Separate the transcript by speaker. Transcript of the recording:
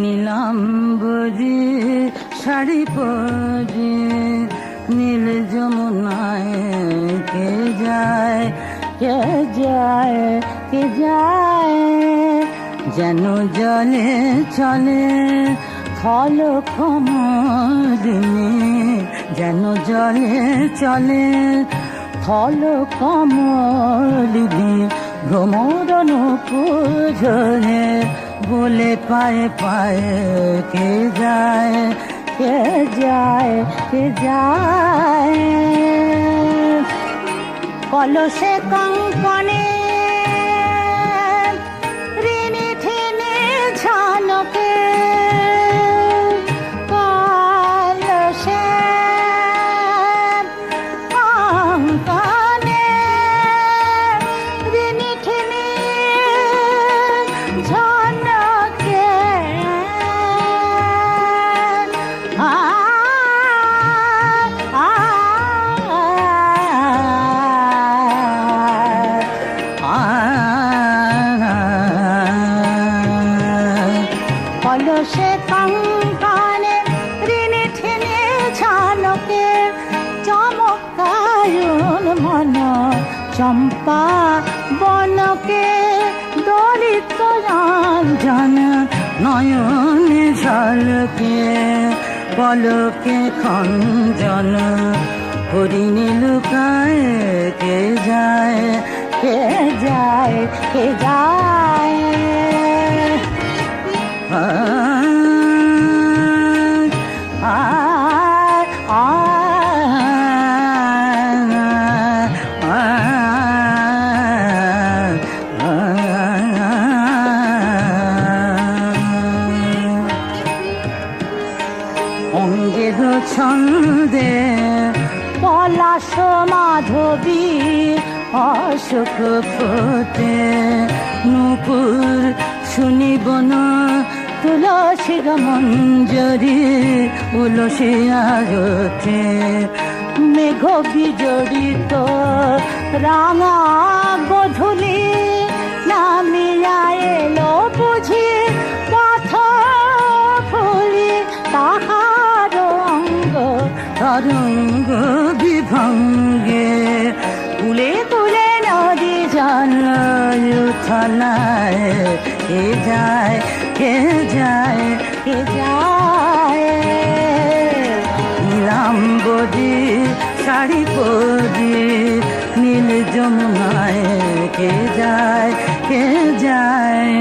Speaker 1: নীলাম বুঝি শাড়ি পরে যায় কে যায়? যেন জলে চলে থল কমদিনী যেন জলে চলে থল কমলিনী ভ্রমরণ পুজোরে বলে পায়ে পায়ে কে যায়? কে যায়? কে যায়? কলসে কঙ্কনে ঝালকে চমকায়ন মন। চম্পা বনকে দলিত রঞ্জন, নয়নে ঝলকে পলকে খঞ্জন। হরিণী লুকায় কে যায় কে যায় কে যায় ছন্দে, পলাশ মাধবী অশোক ফোটে। নুপুর শুনিব না, তুলসী মঞ্জরি উলসী আরতে মেঘ বিজড়িত রাঙা গধূলি তরঙ্গ বিভঙ্গে কুলে কুলে নদী জল উথলায় কে যায় কে যায় কে যায়? নীলাম বদি শাড়ি পরি নীল যমুনায়। কে যায় কে যায়?